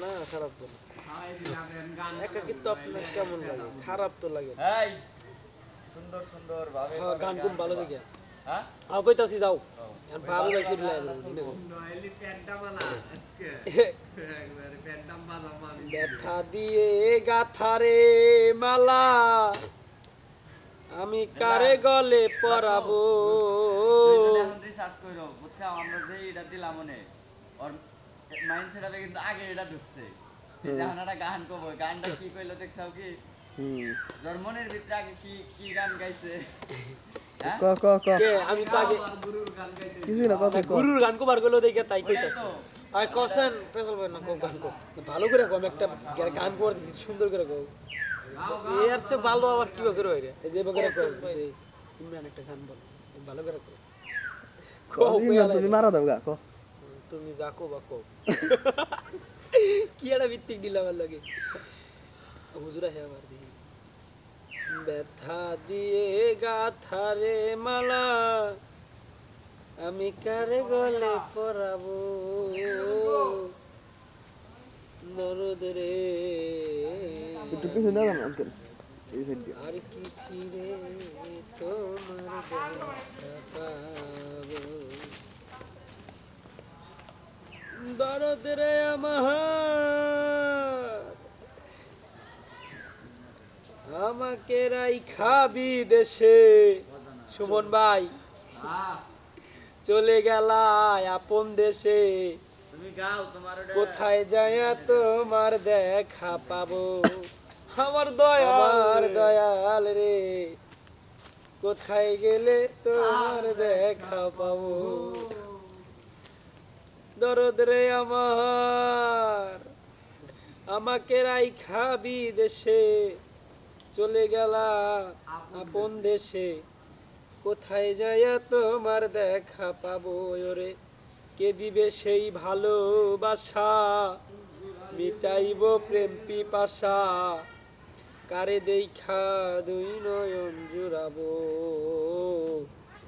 না খারাপ তো একাকিত্ব আপনার কেমন লাগে? খারাপ তো লাগে। সুন্দর সুন্দর ভাবে হ্যাঁ, গান গুম ভালো দেখে। হ্যাঁ? আও কইতাছি যাও। ভাবে ভাই শুরু লাগে ব্যথা দিয়ে গাথারে মালা আমি কারে গলে পরাবো? বুঝছ আমরা যে এটা দিলাম মনে মাইন্ড সেটাতে কিন্তু আগে এটা ঢুকছে। এই একটা গান কব গানটা কি কইলো দেখছাও কি? তোর মনের ভিতরে আগে কি কি গান গাইছে? ক ক ক। আমি তো আগে কিছু না কত গুরুর গান কো বার দেখে তাই ওটাই কইতাছি। কসেন পেছল না কো গান কো। ভালো করে কম একটা গান করছি সুন্দর করে কো। এর সে ভালো আবার কি করে যে কই তুমি একটা গান বল। ভালো করে কো। কো তুমি মারা দাও গা ক। তুমি যা কো বা কো। একটা ভিত্তিক দিলাম আমার লাগে। হুজুরা হে আমার দেখি ব্যথা দিয়ে গাথারে মালা আমি কারে গলে পরাবো? দরদ রে। একটু পিছনে দাও না আঙ্কেল আর কি দরদ রে আমার। আমাকে রাই খাবি দেশে। সুমন ভাই, চলে গেলা আপন দেশে। কোথায় যায় তোমার দেখা পাবো? আমার দয়াল দয়াল রে। কোথায় গেলে তোমার দেখা পাবো? দরদ রে আমার। আমাকে রাই খাবি দেশে চলে গেলা আপন দেশে। কোথায় যায় তোমার দেখা পাবো ওরে? কে দিবে সেই ভালোবাসা? মিটাইব প্রেম পিপাসা। কারে দেখা দুই নয়ন জুড়াবো?